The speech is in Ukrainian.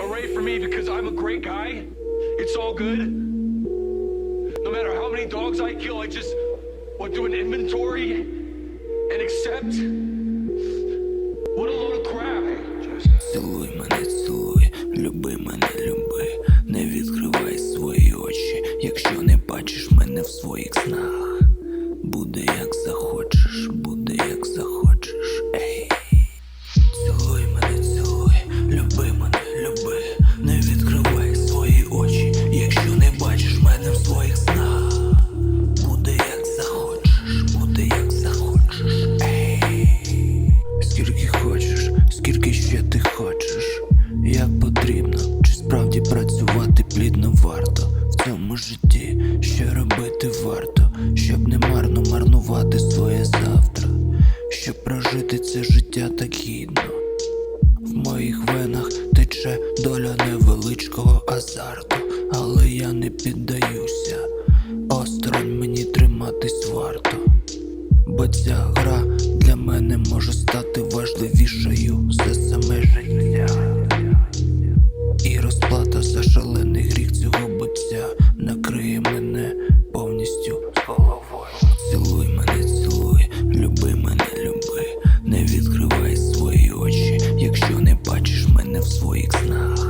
Hooray for me because I'm a great guy. It's all good. No matter how many dogs I kill, I just what do an inventory and accept. What a load of crap. Цілуй мене, цілуй, люби мене, люби, не відкривай свої очі, якщо не бачиш мене в своїх снах. Буде як захочеш, буде як захочеш. Варто в цьому житті, що робити варто, щоб не марно марнувати своє завтра, щоб прожити це життя так гідно. В моїх венах тече доля невеличкого азарту, але я не піддаюся. Осторонь мені триматись варто. Бо ця гра для мене може стати важливішою за саме життя. Люби, не